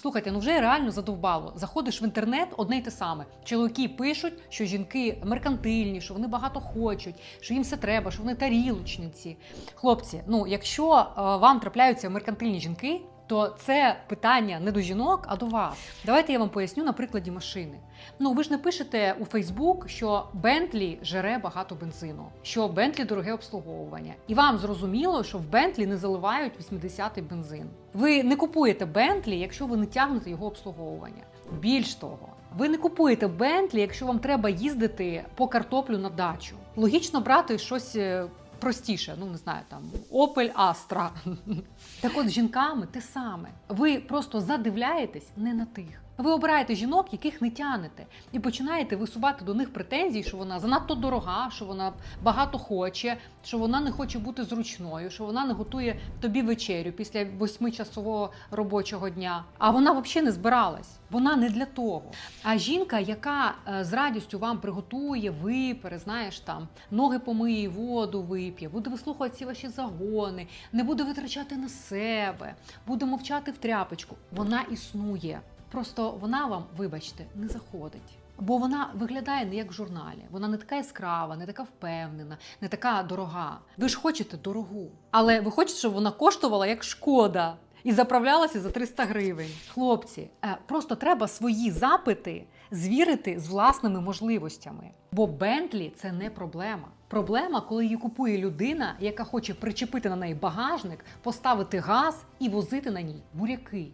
Слухайте, ну вже реально задовбало. Заходиш в інтернет, одне й те саме. Чоловіки пишуть, що жінки меркантильні, що вони багато хочуть, що їм все треба, що вони тарілочниці. Хлопці, ну якщо е, вам трапляються меркантильні жінки, то це питання не до жінок, а до вас. Давайте я вам поясню на прикладі машини. Ну ви ж не пишете у Фейсбук, що Бентлі жере багато бензину, що Бентлі дороге обслуговування, і вам зрозуміло, що в Бентлі не заливають 80-й бензин. Ви не купуєте Бентлі, якщо ви не тягнете його обслуговування. Більш того, ви не купуєте Бентлі, якщо вам треба їздити по картоплю на дачу. Логічно брати щось. Простіше, ну не знаю, там Opel Astra. Так от жінками те саме. Ви просто задивляєтесь не на тих. Ви обираєте жінок, яких не тянете, і починаєте висувати до них претензії, що вона занадто дорога, що вона багато хоче, що вона не хоче бути зручною, що вона не готує тобі вечерю після восьмичасового робочого дня. А вона взагалі не збиралась. Вона не для того. А жінка, яка е, з радістю вам приготує, випере, знаєш там, ноги помиє, воду вип'є, буде вислухати ці ваші загони, не буде витрачати на себе, буде мовчати в тряпочку. Вона існує. Просто вона вам, вибачте, не заходить. Бо вона виглядає не як в журналі. Вона не така яскрава, не така впевнена, не така дорога. Ви ж хочете дорогу. Але ви хочете, щоб вона коштувала як шкода і заправлялася за 300 гривень. Хлопці, е, просто треба свої запити звірити з власними можливостями. Бо Бентлі це не проблема. Проблема, коли її купує людина, яка хоче причепити на неї багажник, поставити газ і возити на ній буряки.